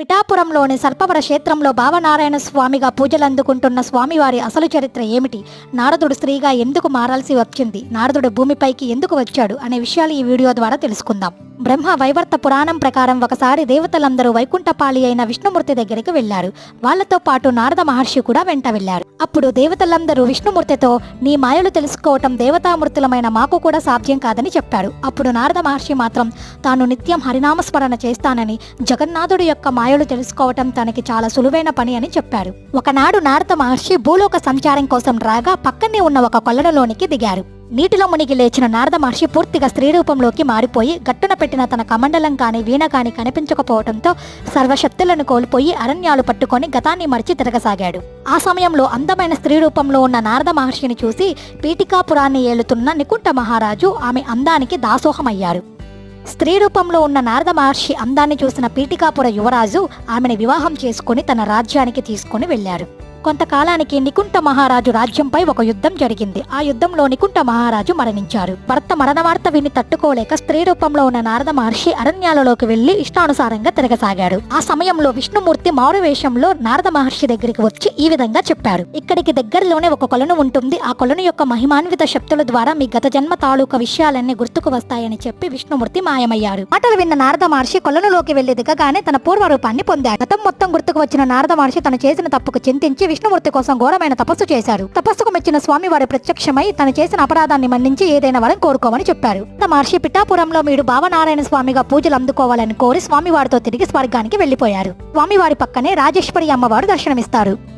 పిఠాపురంలోని సర్పవర క్షేత్రంలో భావనారాయణ స్వామిగా పూజలు అందుకుంటున్న స్వామివారి అసలు చరిత్ర ఏమిటి? నారదుడు స్త్రీగా ఎందుకు మారాల్సి వచ్చింది? నారదుడు భూమిపైకి ఎందుకు వచ్చాడు? అనే విషయాలు ఈ వీడియో ద్వారా తెలుసుకుందాం. బ్రహ్మ వైవర్త పురాణం ప్రకారం ఒకసారి దేవతలందరూ వైకుంఠపాళి అయిన విష్ణుమూర్తి దగ్గరికి వెళ్ళారు వాళ్ళతో పాటు నారద మహర్షి కూడా వెంట వెళ్ళారు అప్పుడు దేవతలందరూ విష్ణుమూర్తితో నీ మాయలు తెలుసుకోవటం దేవతామూర్తులమైన మాకు కూడా సాధ్యం కాదని చెప్పాడు అప్పుడు నారద మహర్షి మాత్రం తాను నిత్యం హరినామస్మరణ చేస్తానని జగన్నాథుడు యొక్క మాయలు తెలుసుకోవటం తనకి చాలా సులువైన పని అని చెప్పారు. ఒకనాడు నారద మహర్షి భూలోక సంచారం కోసం రాగా పక్కనే ఉన్న ఒక కొల్లడలోనికి దిగారు. నీటిలో మునిగి లేచిన నారద మహర్షి పూర్తిగా స్త్రీ రూపంలోకి మారిపోయి గట్టున పెట్టిన తన కమండలం కాని వీణ కాని కనిపించకపోవడంతో సర్వశక్తులను కోల్పోయి అరణ్యాలు పట్టుకొని గతాన్ని మరిచి తిరగసాగాడు. ఆ సమయంలో అందమైన స్త్రీ రూపంలో ఉన్న నారద మహర్షిని చూసి పీఠికాపురాన్ని ఏలుతున్న నికుంఠ మహారాజు ఆమె అందానికి దాసోహమయ్యారు. స్త్రీ రూపంలో ఉన్న నారద మహర్షి అందాన్ని చూసిన పీఠికాపుర యువరాజు ఆమెను వివాహం చేసుకుని తన రాజ్యానికి తీసుకుని వెళ్ళారు. కొంతకాలానికి నికుంఠ మహారాజు రాజ్యంపై ఒక యుద్ధం జరిగింది. ఆ యుద్ధంలో నికుంఠ మహారాజు మరణించారు. భర్త మరణ వార్త విని తట్టుకోలేక స్త్రీ రూపంలో ఉన్న నారద మహర్షి అరణ్యాలలోకి వెళ్ళి ఇష్టానుసారంగా తిరగసాగాడు. ఆ సమయంలో విష్ణుమూర్తి మారు వేషంలో నారద మహర్షి దగ్గరికి వచ్చి ఈ విధంగా చెప్పారు ఇక్కడికి దగ్గరలోనే ఒక కొలను ఉంటుంది. ఆ కొలను యొక్క మహిమాన్విత శక్తుల ద్వారా మీ గత జన్మ తాలూకా విషయాలన్నీ గుర్తుకు వస్తాయని చెప్పి విష్ణుమూర్తి మాయమయ్యారు మాటలు విన్న నారద మహర్షి కొలనులోకి వెళ్ళి దిగగానే తన పూర్వ రూపాన్ని పొందాడు. గతం మొత్తం గుర్తుకు వచ్చిన నారద మహర్షి తను చేసిన తప్పుకు చింతించి విష్ణుమూర్తి కోసం ఘోరమైన తపస్సు చేశారు తపస్సుకు మెచ్చిన స్వామి వారి ప్రత్యక్షమై తను చేసిన అపరాధాన్ని మన్నించి ఏదైనా వరం కోరుకోమని చెప్పారు. నారద మహర్షి పిఠాపురంలో మీరు భావనారాయణ స్వామిగా పూజలు అందుకోవాలని కోరి స్వామివారితో తిరిగి స్వర్గానికి వెళ్ళిపోయారు స్వామివారి పక్కనే రాజేశ్వరి అమ్మవారు దర్శనమిస్తారు.